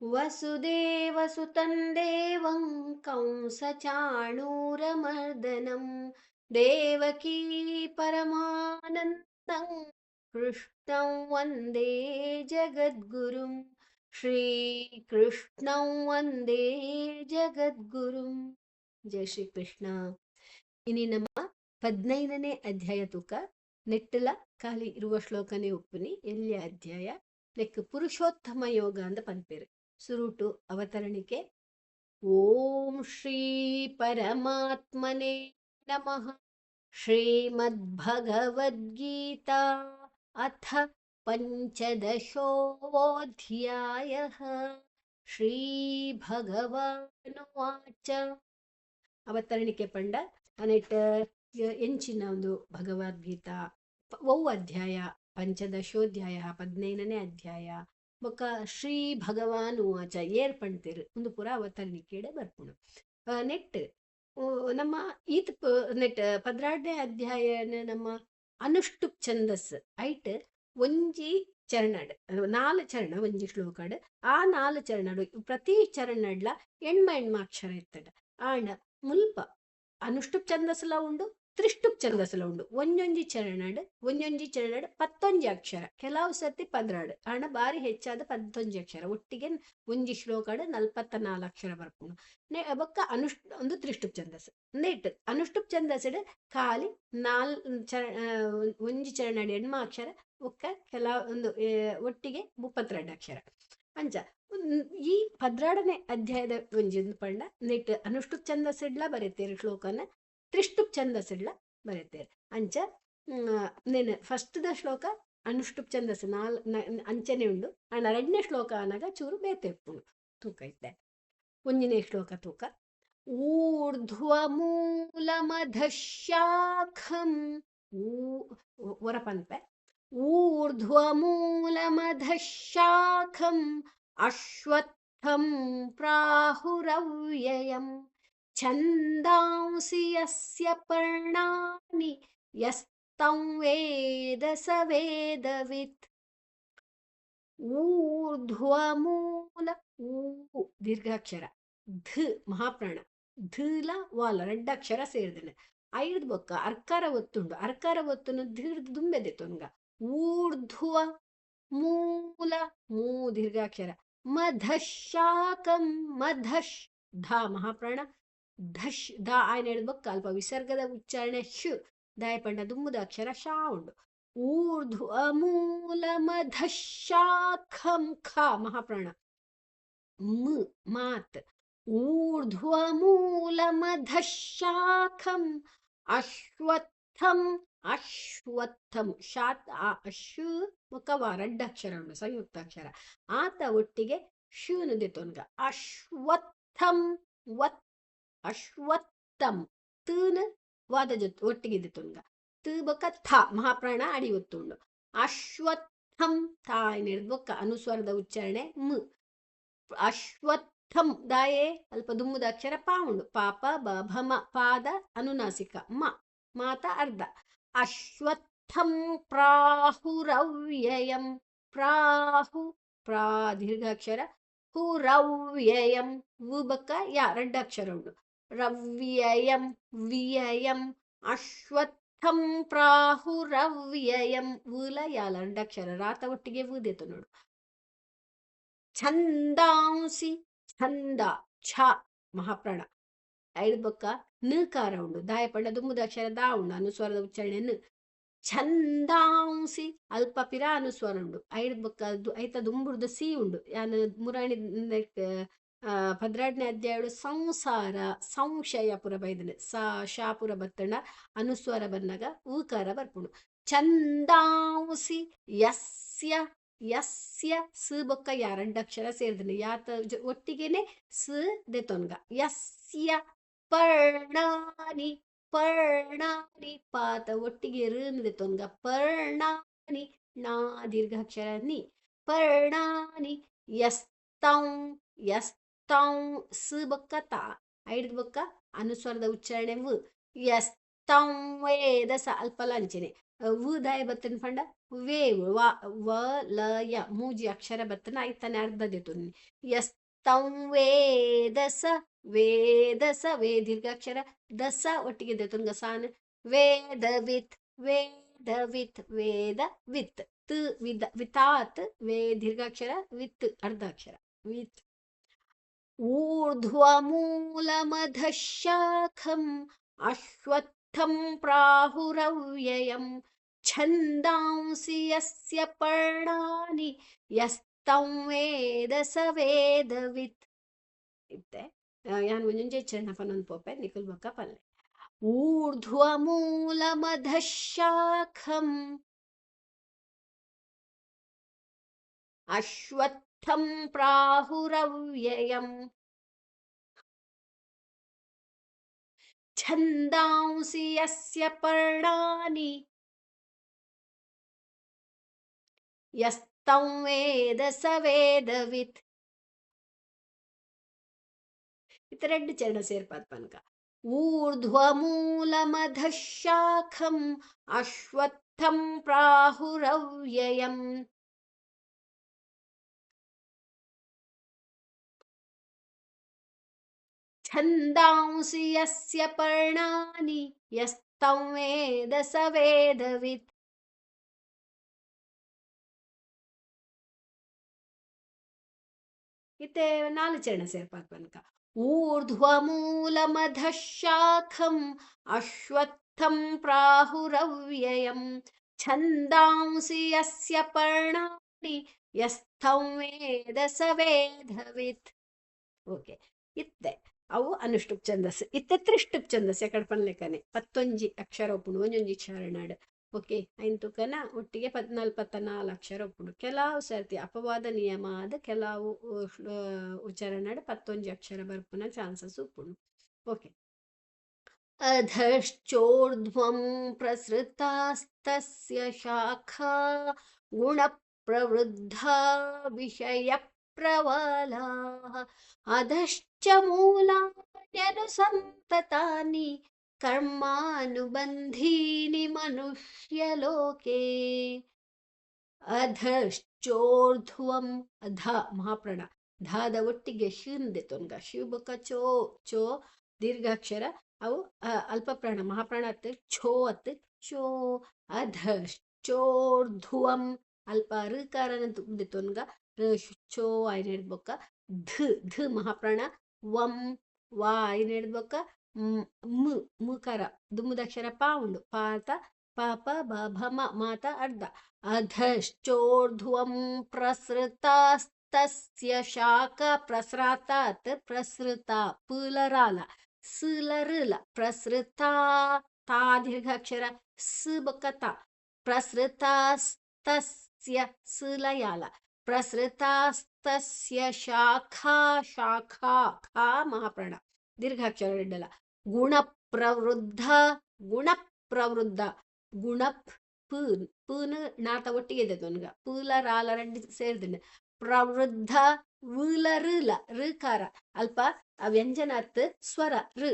वसुदेवसुतं देवं कंसचाणूरमर्दनं देवकी परमानन्दं कृष्णं वन्दे जगद्गुरुं ಶ್ರೀಕೃಷ್ಣಂ ವಂದೇ ಜಗದ್ಗುರುಂ ಜಯ ಶ್ರೀಕೃಷ್ಣ ಇನಿ ನಮ್ಮ ಪದ್ನೈದನೇ ಅಧ್ಯಾಯ ತೂಕ ನೆಟ್ಟಲ ಖಾಲಿ ಇರುವ ಶ್ಲೋಕನೇ ಉಪ್ಪುನಿ ಎಲ್ಲಿ ಅಧ್ಯಾಯ ಲೆಕ್ಕ ಪುರುಷೋತ್ತಮ ಯೋಗ ಅಂತ ಪನ್ಪೇರು ಸುರುಟು ಅವತರಣಿಕೆ ಓಂ ಶ್ರೀ ಪರಮಾತ್ಮನೆ ನಮಃ ಶ್ರೀಮದ್ಭಗವದ್ಗೀತಾ ಅಥ पञ्चदशोऽध्यायः ಶ್ರೀಭಗವಾನುವಾಚ ಅವತರಣಿಕೆ ಪಂಡ ಅನೆಟ್ ಎಂಚಿನ ಒಂದು ಭಗವದ್ಗೀತಾ ಒವ್ ಅಧ್ಯಾಯ ಪಂಚದಶೋಧ್ಯಾಯ ಪದ್ನೈದನೇ ಅಧ್ಯಾಯ ಬೊಕ್ಕ ಶ್ರೀ ಭಗವಾನ್ ಉವಾಚ ಏರ್ ಪಂಡ್ತೇರು ಒಂದು ಪುರ ಅವತರಣಿಕೆಡೆ ಬರ್ಪುಣು. ನೆಟ್ ನಮ್ಮ ಈತ್ ನೆಟ್ ಪದ್ರಾಡ್ಡೆ ಅಧ್ಯಾಯನ ನಮ್ಮ ಅನುಷ್ಠುಪ್ ಛಂದಸ್ ಐಟ್ ಒಂಜಿ ಚರಣಡ್, ನಾಲ್ ಚರಣ, ಒಂಜಿ ಶ್ಲೋಕಡ್. ಆ ನಾಲ್ ಚರಣಡು ಪ್ರತಿ ಚರಣಡ್ಲ ಎಣ್ಮ ಎಣ್ಮ ಅಕ್ಷರ ಇತ್ತಡ. ಆಂಡ ಮುಲ್ಪ ಅನುಷ್ಟುಪ್ ಛಂದಸ್ಲ ಉಂಡು ತ್ರಿಷ್ಟುಪ್ ಛಂದಸ್ಲ ಉಂಡು ಒಂಜೊಂಜಿ ಚರಣಡ್ ಒಂಜೊಂಜಿ ಚರಣಡ್ ಪತ್ತೊಂಜಿ ಅಕ್ಷರ. ಕೆಲವು ಸರ್ತಿ ಪದ್ರಾಡ್. ಹಣ ಬಾರಿ ಹೆಚ್ಚಾದ ಪತ್ತೊಂಜಿ ಅಕ್ಷರ. ಒಟ್ಟಿಗೆ ಒಂಜಿ ಶ್ಲೋಕಡ್ ನಲ್ಪತ್ತ ನಾಲ್ ಅಕ್ಷರ ಬರ್ಪುಂಡು ನೆ, ಬೊಕ್ಕ ಅನುಷ್ ಒಂದು ತ್ರಿಷ್ಟುಪ್ ಛಂದಸ್ ನೆಟ್ ಅನುಷ್ಟುಪ್ ಛಂದಸ್ಡ್ ಖಾಲಿ ನಾಲ್ ಚರ ಒಂಜಿ ಚರಣಡ್ ಎಣ್ಮ ಅಕ್ಷರ ಒಕ್ಕ ಕೆಲ ಒಂದು ಒಟ್ಟಿಗೆ ಮುಪ್ಪತ್ತೆರಡು ಅಕ್ಷರ. ಅಂಚ ಈ ಪದ್ರಾಡನೆ ಅಧ್ಯಾಯದ ಒಂಜಿ ಪಂಡ, ನೆಟ್ ಅನುಷ್ಠುಪ್ ಛಂದಸ್ಸಿಡ್ಲ ಬರೆತೆರ್ ಶ್ಲೋಕನ ತ್ರಿಷ್ಟುಪ್ ಛಂದಸ್ಸಿಡ್ಲ ಬರೆತೇರು ಅಂಚ ನೆನ್ ಫಸ್ಟ್ ದ ಶ್ಲೋಕ ಅನುಷ್ಠುಪ್ ಛಂದಸ್ ನಾಲ್ ಅಂಚನೆ ಉಂಡು ಅಣ್ಣ ಎರಡನೇ ಶ್ಲೋಕ ಅನ್ನಾಗ ಚೂರು ಬೇತೆ ಉಪ್ಪುಂಡು ತೂಕ ಇದ್ದೆ ಒಂಜನೇ ಶ್ಲೋಕ ತೂಕ ಊರ್ಧ್ವಮೂಲಮಧಶಾಖಂ ಊ ಒರಪನ್ಪೆ ऊर्ध्वमूलमधशाखम् अश्वत्थं प्राहुरव्ययम् ಛಂದಾಂಸಿ ಯಸ್ಯ ಪರ್ಣಾನಿ ಯಸ್ತಂ ವೇದ ಸ ವೇದವಿತ್ ಊರ್ಧ್ವಮೂಲ ಊ ದೀರ್ಘಾಕ್ಷರ ಧ ಮಹಾಪ್ರಾಣ ಧಲ ವಾಲ ರೆಡ್ಡಾಕ್ಷರ ಸೇರಿದನೆ. ಐರ್ದ ಬೊಕ್ಕ, ಅರ್ಕಾರ ಒತ್ತುಂಡು, ಅರ್ಕಾರ ಒತ್ತನ್ನು ದುಂಬೆದೆ ತೊಂಗ ಊರ್ಧ್ವ ಮೂಲ ಮೂ, ದೀರ್ಘಾಕ್ಷರ, ಮಧಶಾಕಂ, ಮಧಶ್, ಧ, ಮಹಾಪ್ರಾಣ ಧಶ್ ದ ಆಯ್ನ ಹೇಳ್ಬೇಕು ಅಲ್ಪ ವಿಸರ್ಗದ ಉಚ್ಚಾರಣೆ ಶ್ ದಾಯ ಪಂಡ ದುಮ್ಮದ ಅಕ್ಷರ ಶಾ ಉಂಡು ಊರ್ಧ್ವ ಮೂಲ ಮಧಶಾಖಂ ಖ ಮಹಾಪ್ರಾಣ. ಮ, ಮಾತ್. ಊರ್ಧ್ವ ಮೂಲ ಮಧಶಾಖಂ ಅಶ್ವತ್ಥಂ ಅಶ್ವತ್ಥಂ. ಶಾತ್ ಆ, ಅಶ್, ಮುಖವ ರಡ್ಡಕ್ಷರ ಉಂಡು ಸಂಯುಕ್ತಾಕ್ಷರ ಆತ ಒಟ್ಟಿಗೆ ಶೂನು ದಿತೊನ್ಗ ಅಶ್ವತ್ಥಂ, ವತ್ ಅಶ್ವತ್ಥಂ. ತೂನ್ ವಾದ ಜೊತೆ ಒಟ್ಟಿಗೆ ತುಂಗ ತು ಬೊಕ್ಕ ಥ, ಮಹಾಪ್ರಾಣ ಅಡಿ ಒತ್ತುಂಡು ಅಶ್ವತ್ಥಂ ತಾಯಿ ಬೊಕ್ಕ ಅನುಸ್ವರದ ಉಚ್ಚಾರಣೆ ಮ. ಅಶ್ವತ್ಥಂ ದಾಯೇ ಅಲ್ಪ ದುಮ್ಮದ ಅಕ್ಷರ ಪಾ ಉಂಡು. ಪಾಪ ಬಭಮ ಭಮ ಪಾದ, ಅನುನಾಸಿಕ, ಮ, ಮಾತ, ಅರ್ಧ. ಅಶ್ವತ್ಥಂ ಪ್ರಾಹುರವ್ಯಯಂ. ಪ್ರಾಹು ಪ್ರಾ ದೀರ್ಘಾಕ್ಷರ ಹುರವ್ಯಯಂ. ವು ಬಕ್ಕ ಯಾ ರಡ್ಡಾಕ್ಷರ ಉಂಡು. ರವ್ಯಯಂ ವ್ಯಯಂ ಅಶ್ವತ್ಥಂ ಪ್ರಾಹುರವ್ಯಯಂ ರವ್ಯಯಂ ಯಾಲ ಅಂಡಕ್ಷರ ರಾತ ಒಟ್ಟಿಗೆ ವುದೇತು ನೋಡು. ಛಂದಾಂಸಿ ಛಂದ ಛ ಮಹಾಪ್ರಾಣ. ಐದು ಪಕ್ಕ ನಕಾರ ಉಂಡು. ದಾಯ ಪಂಡ ದುಮ್ಮದ ಅಕ್ಷರ ದಾ ಉಂಡು. ಅನುಸ್ವರದ ಉಚ್ಚಾರಣೆ ನ. ಛಂದಾಂಸಿ ಅಲ್ಪ ಪಿರ ಅನುಸ್ವರ ಉಂಡು. ಐದು ಪಕ್ಕ ಐತ ದುಂಬುರ್ದು ಸಿ ಉಂಡು. ಯಾನ ಮುರಾಣಿ ಭದ್ರಾಡ್ನೆ ಅಧ್ಯಾಯಡು ಸಂಸಾರ, ಸಂಶಯ ಪುರ ಬೈದನೆ ಸ ಶಾಪುರ ಬತ್ತಣ ಅನುಸ್ವರ ಬಂದಾಗ ಊಕಾರ ಬರ್ಪುಂಡು ಚಂದಾಂಸಿ ಯಸ್ಯ ಯಸ್ಯ, ಸ ಬೊಕ್ಕ ಯಾರಂಡಕ್ಷರ ಸೇರಿದನೆ. ಯಾತ ಒಟ್ಟಿಗೆನೆ ಸ ದೆತೊನ್ಗ ಯಸ್ಯ, ಪರ್ಣಾನಿ ಪರ್ಣಾನಿ ಪಾತ ಒಟ್ಟಿಗೆ ಋನಿದೆ ತೊನ್ಗ. ಪರ್ಣಾನಿ, ನಾ ದೀರ್ಘಾಕ್ಷರ ನಿ. ಪರ್ಣಾನಿ ಯಸ್ತಂ ಯಸ್ತಂ ಸ ಬಕ್ಕ ತಾ ಬಕ್ಕ ಅನುಸ್ವರದ ಉಚ್ಚಾರಣೆ ವು. ಯಸ್ತಂ ವೇದ ಸ, ಅಲ್ಪ ಲಂಚನೆ ಉದಾಯ ಬತ್ತನ ಪಂಡ ವೇವ್ ವ ವ ಲ, ಯ, ಮೂಜಿ ಅಕ್ಷರ ಬತ್ತನ ಐತನೆ ಅರ್ಧ ದೇತುನಿ ಯಸ್ತಂ ವೇದಸ ವೇದಸ ವೇ ದೀರ್ಘಾಕ್ಷರ ದಸ ಒಟ್ಟಿಗೆ ದೇತು ಗಸಾನ್. ವೇದ ವಿತ್ ವೇದ ವಿತ್ ವೇದ ವಿತ್ ತ್ ವಿದ ವಿತಾತ್ ವೇ ದೀರ್ಘಾಕ್ಷರ ವಿತ್ ಅರ್ಧಾಕ್ಷರ ವಿತ್ ऊर्ध्वमूलमधशाखम् अश्वत्थं प्राहुरव्ययम् छन्दांसि यस्य पर्णानि यस्तं ವೇದ ಸ ವೇದವಿತ್ ಇತ್ತೆ ಯಾನ್ ಮುಂಜೆ ಚರಣ ಪನೊಂದು ಪೋಪೆ ನಿಕುಲ್ ಬೊಕ್ಕ ಪಲ್ಲೆ ऊर्ध्वमूलमधशाखम् व्ययम् छन्दांसि यस्य पर्णानि। यस्तं वेद सवेदवित् इतरे चरणसेर्पत् पा ऊर्ध्वमूलमधशाखम् अश्वत्थं प्राहुरव्ययम्। ಛಂದಾಂಸಿ ಯಸ್ಯ ಪರ್ಣಾನಿ ಯಸ್ತಂ ವೇದ ಸ ವೇದವಿತ್ ಇತ್ತೆ ನಾಲ್ಕು ಚರಣ ಸೇರ್ಪಾಕ್ ತನಕ ಮಧ ಶಾಖಂ ಅಶ್ವತ್ಥಂ ಪ್ರಾಹುರವ್ಯಯಂ ಛಂದಾಂಸಿ ಯಸ್ಯ ಪರ್ಣಾನಿ ಯಸ್ತಂ ವೇದ ಸ ವೇದವಿತ್ ಓಕೆ ಇತ್ತೆ ಅವು ಅನುಷ್ಠುಪ್ ಛಂದಸ್ ಇತ್ತೆ ತ್ರಿಷ್ಟುಪ್ ಛಂದಸ್ ಎಕಡೆ ಪನ್ಲೆಕ್ಕನೆ ಪತ್ತೊಂಜಿ ಅಕ್ಷರ ಒಪ್ಪುಂಡು ಒಂಜೊಂಜಿ ಚರಣಾಡ್ ಓಕೆ ಐನ್ ತುಕನ ಒಟ್ಟಿಗೆ ಪದ್ನಾಲ್ ಪತ್ತ ನಾಲ್ ಅಕ್ಷರ ಒಪ್ಪುಂಡು ಕೆಲವು ಸರ್ತಿ ಅಪವಾದ ನಿಯಮ ಆದ ಕೆಲವು ಉಚ್ಚಾರಣಾಡ್ ಪತ್ತೊಂಜಿ ಅಕ್ಷರ ಬರ್ಪುನ ಚಾನ್ಸಸ್ ಉಪ್ಪುಂಡು ಓಕೆ अधश्चोर्ध्वं प्रसृतास्तस्य शाखा गुणप्रवृद्धा विषयप्रबलाः अधश्च మూలాన్యను సంతతాని కర్మానుబంధీని మనుష్యలోకే ಅಧಶ್ಚೋರ್ಧ್ವಂ ಅಧ ಮಹಾಪ್ರಾಣ ಧಾದ ಒಟ್ಟಿಗೆ ಶಿಂದೆ ತೊನ್ಗ ಶಿವಬುಕ ಚೋ ಚೋ ದೀರ್ಘಾಕ್ಷರ ಅವು ಅಲ್ಪ ಪ್ರಾಣ ಮಹಾಪ್ರಾಣ ಅತ್ತ ಛೋ ಅತ್ತ ಚೋ ಅಧಶ್ಚೋರ್ಧ್ವಂ ಅಲ್ಪ ಋಕಾರನ ತುಂಬಿದೆ ತೊನ್ಗ ಚೋ ಆಯ್ನ ಹಿಡ್ಬೊಕ್ಕ ಧ ಧ ಮಹಾಪ್ರಾಣ ವಂ ವಾ ಆಯ್ನ ಹೇಳ್ಬೇಕ? ಮ್ ಮುಕಾರ ದುಮ್ಮದಕ್ಷರ ಪಾ ಉಂಡು ಪಾತ ಪಾಪ ಬ ಭಮ ಮಾತ ಅರ್ಧ. ಅಧಶ್ಚೋರ್ಧ್ವಂ ಪ್ರಸೃತಾಸ್ತಸ್ಯ ಶಾಖ ಪ್ರಸೃತಾತ್ ಪ್ರಸೃತ ಪುಲರಾಲ. ಸುಲರುಲ. ಪ್ರಸೃತ ತಾ ದೀರ್ಘಾಕ್ಷರ. ಸುಬಕತ. ಪ್ರಸೃತಾಸ್ತಸ್ಯ ಸುಲಯಾಲ. ಪ್ರಸೃತಾಸ್ತಸ್ಯ ಶಾಖಾ ಶಾಖಾ ಖಾ ಮಹಾಪ್ರಾಣ ದೀರ್ಘಾಕ್ಷರ ಇಡ್ಡಲ ಗುಣ ಪ್ರವೃದ್ಧ ಗುಣ ಪ್ರವೃದ್ಧ ಗುಣ ಪೂನ್ ಪೂನ್ ನಾತ ಒಟ್ಟಿಗೆ ಇದೆ ತೊನ್ಗ ಪೂಲ ರಾಲ ರೆಡ್ಡಿ ಸೇರಿದಂಡೆ ಪ್ರವೃದ್ಧ ಉಲ ಋಲ ಋಕಾರ ಅಲ್ಪ ವ್ಯಂಜನ ಅರ್ಥ ಸ್ವರ ಋ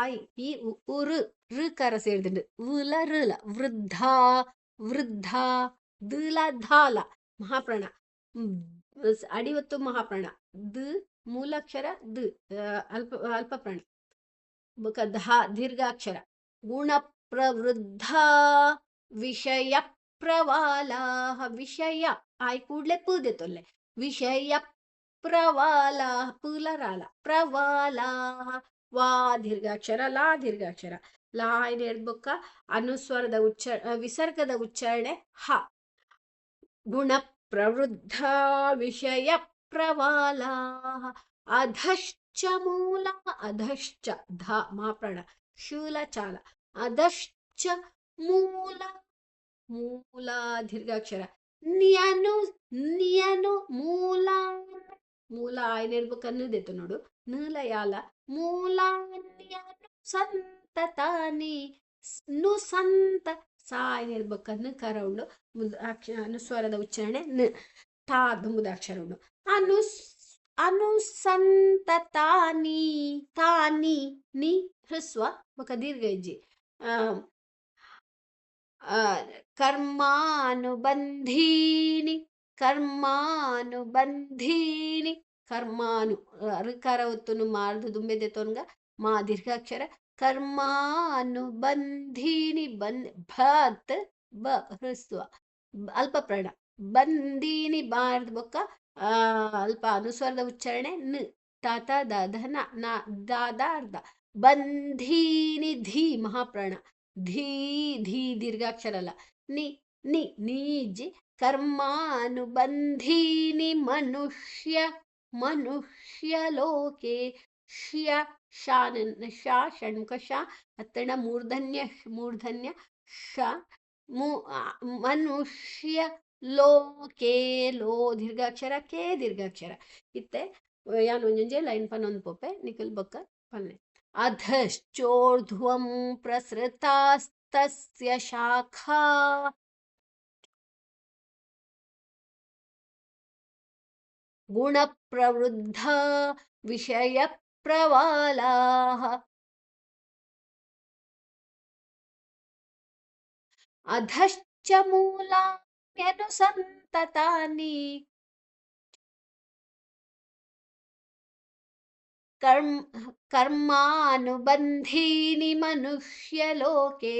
ಆಯ್ ಈ ಉರು ಋಕಾರ ಸೇರಿದಂಡೆ ಉಲ ಋಲ ವೃದ್ಧ ವೃದ್ಧ ದುಲ ಧಾಲ ಮಹಾಪ್ರಾಣ ಅಡಿವತ್ತು ಮಹಾಪ್ರಾಣ. ದ ಮೂಲಾಕ್ಷರ ದ ಅಲ್ಪ ಅಲ್ಪ ಪ್ರಾಣ ಬಕ ದೀರ್ಘಾಕ್ಷರ. ಗುಣ ಪ್ರವೃದ್ಧ ವಿಷಯ ಪ್ರವಾಲ ವಿಷಯ. ಆಯ್ ಕೂಡ್ಲೆ ಪೂದೆ ತೊಲ್ಲೆ. ವಿಷಯ ಪ್ರವಾಲ ಪುಲರಾಲ. ಪ್ರವಾಲ ವಾ, ದೀರ್ಘಾಕ್ಷರ, ಲಾ ದೀರ್ಘಾಕ್ಷರ. ಲಾ ಏನು ಹೇಳ್ಬೇಕ ಅನುಸ್ವರದ ಉಚ್ಚ ವಿಸರ್ಗದ ಉಚ್ಚಾರಣೆ ಹ. ಗುಣ ಪ್ರವೃದ್ಧ ವಿಷಯ ಪ್ರವಾಲ ಅಧಶ್ಚ ಮೂಲ ಅಧಶ್ಚ ಧ ಮಾಪ್ರಾಣ ಶೂಲ ಚಾಲ ಅಧಶ್ಚ ಮೂಲ ಮೂಲ ದೀರ್ಘಾಕ್ಷರ ನಿಯನು ನಿಯನು ಮೂಲ ಮೂಲ ಆಯ್ನಿರ್ಬೇಕು ಅನ್ನೋದಿತ್ತು ನೋಡು ನೀಲ ಯಾಲ ಮೂಲ ನಿಯನು ಸಂತತಾನಿ ನು ಸಂತ ಸಾಯ್ನಿರ್ಬೇಕನ್ನು ಕರ ಉಂಡು ಮುದ್ ಅಕ್ಷ ಅನುಸ್ವರದ ಉಚ್ಚಾರಣೆ ನ ತಾ ದುಂಬುದಾಕ್ಷರ ಉಂಡು ಅನುಸ್ ಅನುಸಂತತಾನಿ, ತಾನಿ, ನಿ, ಹೃಸ್ವ ಬೊಕ ದೀರ್ಘ ಹೆಜ್ಜೆ. ಕರ್ಮಾನುಬಂಧೀನಿ ಕರ್ಮಾನುಬಂಧೀನಿ, ಕರ್ಮಾನು ಋಕಾರ ಹೊತ್ತು ಮಾರ್ದು ದುಂಬೆದೆ ತೋನ್ಗ, ಮಾ ದೀರ್ಘಾಕ್ಷರ. ಕರ್ಮಾನುಬಂಧೀನಿ ಬಂದ್ ಭತ್ ಬ ಹ್ರಸ್ವ ಅಲ್ಪ ಪ್ರಣ ಬಂದೀನಿ ಬಾರದ ಬೊಕ್ಕ ಅಲ್ಪ ಅನುಸ್ವರದ ಉಚ್ಚಾರಣೆ ನ ತಾತ ದ ಧನ ನ ದಾದಾರ್ಧ ಬಂಧೀನಿ ಧೀ ಮಹಾಪ್ರಾಣ. ಧೀ ಧೀ ದೀರ್ಘಾಕ್ಷರ ಅಲ್ಲ. ನಿ ನಿ, ನೀಜಿ ಕರ್ಮಾನುಬಂಧೀನಿ ಮನುಷ್ಯ ಮನುಷ್ಯ ಲೋಕೆ. ಶ್ಯ ಶಾನ ಶಾ ಷಣ್ಮುಖ ಶ ಹತ್ತಣ, ಮೂರ್ಧನ್ಯ ಮೂರ್ಧನ್ಯ ಶ ಮನುಷ್ಯ ಲೋಕೆ ಲೋ ದೀರ್ಘಾಕ್ಷರ ಕೆ ದೀರ್ಘಾಕ್ಷರ ಇತ್ತೆ ಯಾನ್ ಒಂಜೊಂಜೆ ಲೈನ್ ಪನ್ನೊಂದು ಪೊಪ್ಪೆ ನಿಖಿಲ್ ಬೊಕ್ಕ ಪನ್ನೆ ಅಧಶ್ಚೋರ್ಧ್ವಂ ಪ್ರಸೃತಾಸ್ತಸ್ಯ ಶಾಖಾ ಗುಣಪ್ರವೃದ್ಧ ವಿಷಯ अधश्च मूलान्यनुसन्ततानि कर्मानुबन्धीनि नुसन्तरे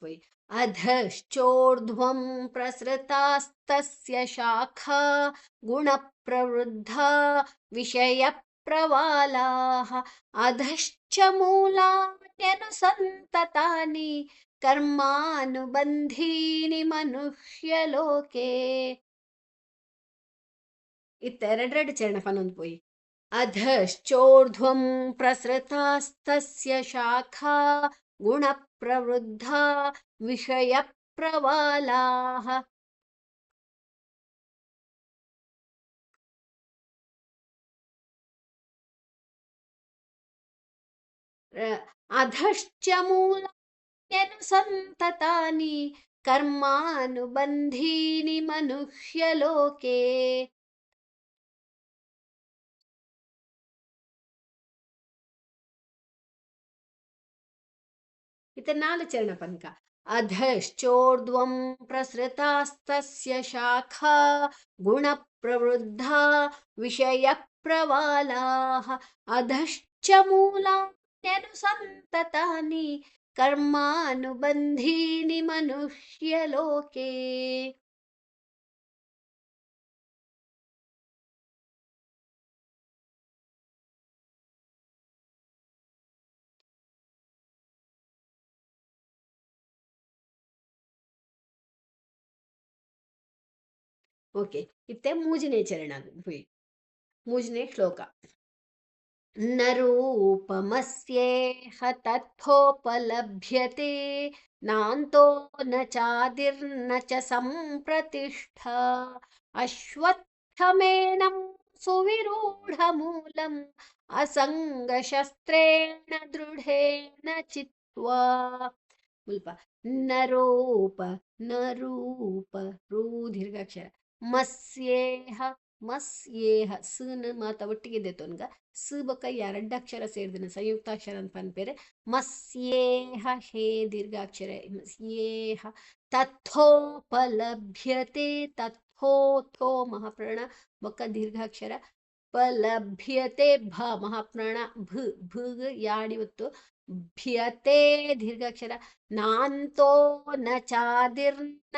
पोयि अधश्चोर्ध्वं प्रसृतास्तस्य शाखा गुणप्रवृद्धा विषय ಗುಣಪ್ರವೃದ್ಧ ವಿಷಯ ಪ್ರವಾಲಾಹ ಅಧಶ್ಚ ಮೂಲಾನ್ಯನುಸಂತತಾನಿ ಕರ್ಮಾನುಬಂಧೀನಿ ಮನುಷ್ಯಲೋಕೆ ಇತ್ತೆರಡೆರಡು ಚರಣ ಪನೊಂದು ಪೋಯಿ ಅಧಶ್ಚೋರ್ಧ್ವಂ ಪ್ರಸೃತಾಸ್ತಸ್ಯ ಶಾಖಾ ಗುಣಪ್ರವೃದ್ಧ ವಿಷಯ ಪ್ರವಾಲಾಹ अधश्च मूलान्यनुसन्ततानि कर्मानुबन्धीनि मनुष्यलोके। नाम चरणपङ्खा अधश्चोर्ध्वं प्रसृतास्तस्य शाखा गुणप्रवृद्धा विषयप्रवालाः। अधश्च मूला ವಿಷಯ ಪ್ರವಾಲಾಹ ಅಧಶ್ಚ ಮೂಲಾನ್ಯನುಸಂತತಾನಿ ಕರ್ಮಾನುಬಂಧೀನಿ ಮನುಷ್ಯಲೋಕೆ ಓಕೆ ಇತ್ತೆ ಮೂಜನೇ ಚರಣ ಹುಯ್ ಮೂಜನೇ ಶ್ಲೋಕ न रूपमस्येह तत्थोपलभ्यते नान्तो न चादिर्न च सम्प्रतिष्ठ। अश्वत्थमेन सुविरूढमूलम् असङ्गशस्त्रेण दृढेन चित्वा। उल्प न रूप नरूप रूधिर्गक्षर मस्येह ಮಸ್ಯೇಹ ಮಸ್ಯೇಹ ಸನ ಮಾತ ಒಟ್ಟಿಗೆ ಇದೆ ತೊನ್ಗ ಸ ಬೊಕ್ಕ ಎರಡಕ್ಷರ ಸೇರಿದಿನ ಸಂಯುಕ್ತಾಕ್ಷರ ಅಂತ ಪನ್ಪೇರೆ ಮಸ್ಯೇಹ ಹೇ ದೀರ್ಘಾಕ್ಷರ ಮಸ್ಯೇಹ ತಥೋಪಲಭ್ಯತೆ ತಥೋ ಥೋ ಮಹಾಪ್ರಾಣ ಬೊಕ್ಕ ದೀರ್ಘಾಕ್ಷರ. ಪಲಭ್ಯತೆ ಭ, ಮಹಾಪ್ರಾಣ, ಭ ಭಗ ಯಾಡಿ ಒತ್ತು. ಭ್ಯತೆ ದೀರ್ಘಾಕ್ಷರ. ನಾಂತೋ ನ ಚಾದಿರ್ನ,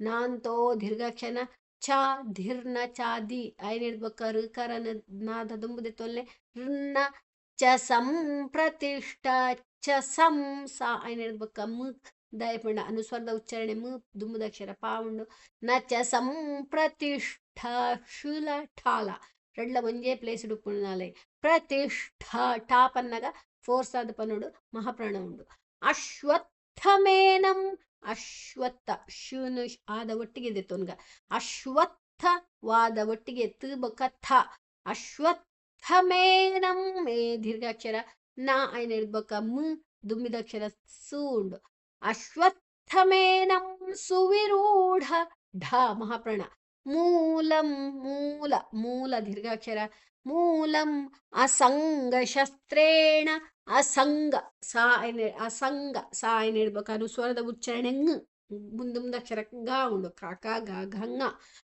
ನಾಂತೋ ದೀರ್ಘಾಕ್ಷರ ಚ ಧಿರ್ನ ಚಾದಿ ಐನ್ ಹೇಳ್ಬೇಕು ಋ ಕರನ ನಾದ ದುಂಬದೆ ತೊಲ್ಲೆ ಋನ್ನ ಚ ಸಂ ಪ್ರತಿಷ್ಠ ಚ ಸಂ ಸಾ ಐನ್ ಹೇಳ್ಬೇಕ ಮ ದಯಪಂಡ ಅನುಸ್ವರದ ಉಚ್ಚಾರಣೆ ಮ ದುಂಬುದಕ್ಷರ ಪಾ ಉಂಡು ನ ಚ ಸಂ ಪ್ರತಿಷ್ಠ ಶುಲ ಠಾಲ రెండులో ఒంజే ప్లేస్ ఉడుకున్నాలి ప్రతిష్ఠ టాప్ అన్నగా ఫోర్ సాధ పనుడు మహాప్రాణం ఉండు అశ్వత్థమేనం ಅಶ್ವತ್ಥ ಶೂನು ಆದ ಒಟ್ಟಿಗೆ ಇದೆ ತೊನ್ಗ ಅಶ್ವತ್ಥ ವಾದ ಒಟ್ಟಿಗೆ ತ ಬೊಕ್ಕ ಥ ಅಶ್ವತ್ಥಮೇನಂ ಮೇ ದೀರ್ಘಾಕ್ಷರ ನಾ ಐನ ಇರ್ಬೇಕ ಮು ದುಂಬಿದಕ್ಷರ ಸು ಉಂಡು ಅಶ್ವತ್ಥಮೇನಂ ಸುವಿರೂಢ ಢ ಮಹಾಪ್ರಾಣ ಮೂಲಂ ಮೂಲ ಮೂಲ ದೀರ್ಘಾಕ್ಷರ ಮೂಲಂ ಅಸಂಗ ಶಸ್ತ್ರೇಣ ಅಸಂಗ ಸಾ ಅಸಂಗ ಸಾ ಏನು ಹೇಳ್ಬೇಕು ಸ್ವರದ ಉಚ್ಚಾರಣೆ ಮುಂದೆ ಮುಂದೆ ಅಕ್ಷರ ಗ ಉಂಡು ಕಾಕ ಗ ಘಂಗ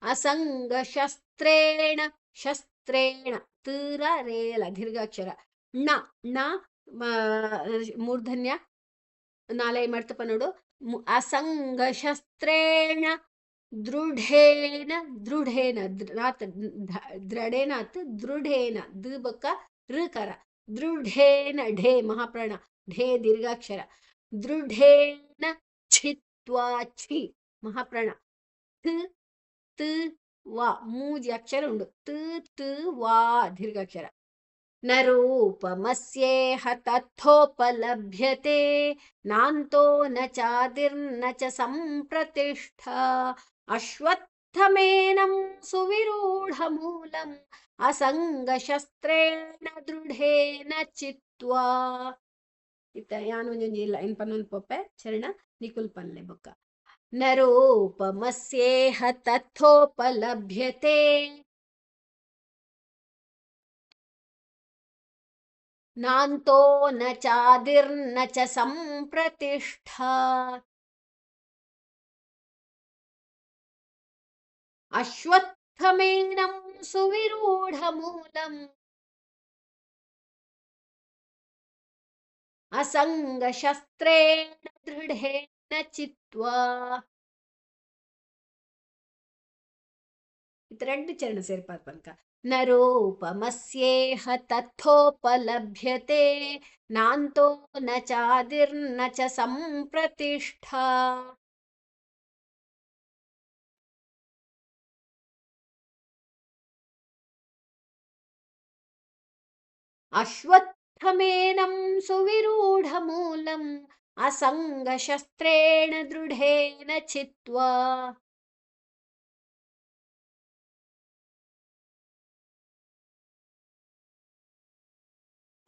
ಅಸಂಗ ಶಸ್ತ್ರೇಣ ಶಸ್ತ್ರೇಣ ತೀರ ರೇಲ ದೀರ್ಘಾಕ್ಷರ ಣ ಣ ಮೂರ್ಧನ್ಯ ನಾಲೆ ಮಾಡ್ತಪ್ಪ ನೋಡು ಅಸಂಗ ಶಸ್ತ್ರೇಣ ದೃಢೇನ ದೃಢೇನ ನಾತ್ ದೃಢೇನಾತ್, ದೃಢೇನ ದೀಪಕ್ಕ ಋಕರ. ದೃಢೇನ, ಢೇ, ಮಹಾಪ್ರಾಣ, ಢೇ, ದೀರ್ಘಾಕ್ಷರ. ದೃಢೇನ, ಛಿತ್ವಾ, ಛಿ, ಮಹಾಪ್ರಾಣ. ತ ವ, ಮೂಜಿ ಅಕ್ಷರ ಉಂಡು ತ ತ, ವ, ದೀರ್ಘಾಕ್ಷರ. ನರೂಪಮಸ್ಯೇಹ ತಥೋಪಲಭ್ಯತೆ. ನಾಂತೋ ನ ಚಾದಿರ್ನ ಚ ಸಂಪ್ರತಿಷ್ಠಾ. अश्वत्थमेनं सुविरूढमूलम् असङ्गशस्त्रेण दृढेन चित्वा ಇತ್ತ ಯಾನೊಂಜೊಂಜಿಲ್ಲ ಇನ್ ಪನ್ನೊಂದು ಪೊಪ್ಪೆ ಚರಣ ನಿಕುಲ್ ಪನ್ಲೆ ಬೊಕ್ಕ ನರೂಪಮಸ್ಯೇಹ ತಥೋಪಲಭ್ಯತೆ नान्तो न चादिर्न च सम्प्रतिष्ठा अश्वत्थमेनं सुविरूढमूलम् असङ्गशस्त्रेण दृढेन चित्वा ಇತರ ಚರಣ ಸೇರ್ಪಾತ್ ಪಂಕ न रूपमस्येह तथोपलभ्यते नान्तो न चादिर्न च అశ్వత్థమేనం సువిరూఢమూలం అసంగశస్త్రేణ దృఢేన చిత్వా.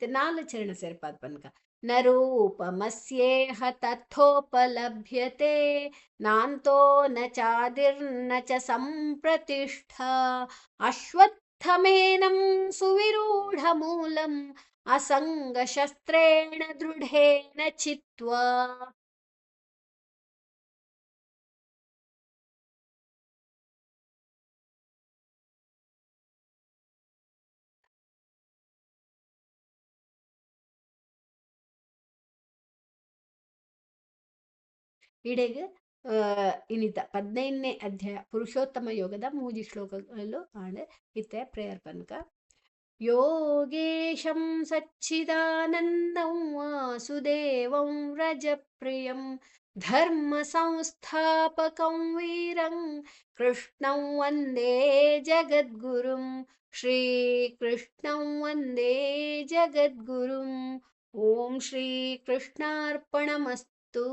నాలుగు చరణ సరిపాదు పనుక. నూపమస్యేహ తథోపలభ్యతే నాంతో నాదిర్న చ సంప్రతిష్ట అశ్వత్ स्थमेनं सुविरूढमूलम् असङ्गशस्त्रेण दृढेन चित्वा இடுகு ಇನ್ನಿತ ಹದಿನೈದನೇ ಅಧ್ಯಾಯ ಪುರುಷೋತ್ತಮ ಯೋಗದ ಮೂಜಿ ಶ್ಲೋಕಗಳು ಆಣೆ ಇತ್ತೆ ಪ್ರೇಯರ್ ಪನ್ಕ. ಯೋಗೇಶಂ ಸಚ್ಚಿದಾನಂದಂ ವಾಸುದೇವಂ ವ್ರಜಪ್ರಿಯಂ ಧರ್ಮ ಸಂಸ್ಥಾಪಕಂ ವೀರಂ ಕೃಷ್ಣಂ ವಂದೇ ಜಗದ್ಗುರುಂ ಶ್ರೀಕೃಷ್ಣಂ ವಂದೇ ಜಗದ್ಗುರುಂ. ಓಂ ಶ್ರೀಕೃಷ್ಣಾರ್ಪಣಮಸ್ತು.